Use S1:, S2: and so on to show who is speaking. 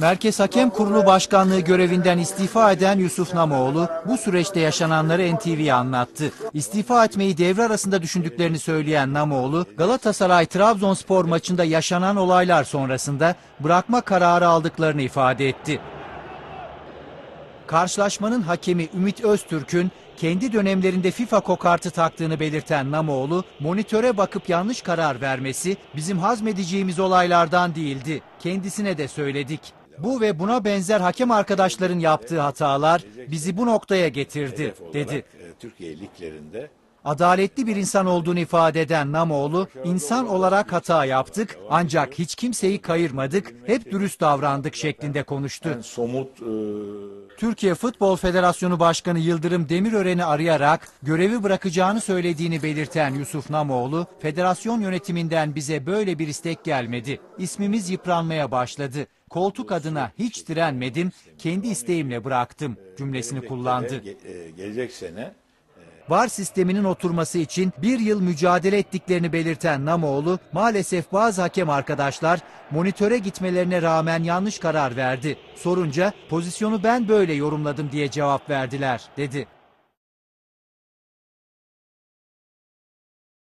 S1: Merkez Hakem Kurulu Başkanlığı görevinden istifa eden Yusuf Namoğlu bu süreçte yaşananları NTV'ye anlattı. İstifa etmeyi devre arasında düşündüklerini söyleyen Namoğlu, Galatasaray-Trabzonspor maçında yaşanan olaylar sonrasında bırakma kararı aldıklarını ifade etti. Karşılaşmanın hakemi Ümit Öztürk'ün kendi dönemlerinde FIFA kokartı taktığını belirten Namoğlu, monitöre bakıp yanlış karar vermesi bizim hazmedeceğimiz olaylardan değildi. Kendisine de söyledik. Bu ve buna benzer hakem arkadaşların yaptığı hatalar bizi bu noktaya getirdi, dedi.
S2: e, Türkiye liglerinde
S1: Adaletli bir insan olduğunu ifade eden Namoğlu, insan olarak hata yaptık ancak hiç kimseyi kayırmadık, hep dürüst davrandık şeklinde konuştu.
S2: somut e,
S1: Türkiye Futbol Federasyonu Başkanı Yıldırım Demirören'i arayarak görevi bırakacağını söylediğini belirten Yusuf Namoğlu, federasyon yönetiminden bize böyle bir istek gelmedi. İsmimiz yıpranmaya başladı. Koltuk adına hiç direnmedim, kendi isteğimle bıraktım cümlesini kullandı.
S2: ge- e, gelecek sene
S1: VAR sisteminin oturması için bir yıl mücadele ettiklerini belirten Namoğlu, maalesef bazı hakem arkadaşlar monitöre gitmelerine rağmen yanlış karar verdi. Sorunca pozisyonu ben böyle yorumladım diye cevap verdiler, dedi.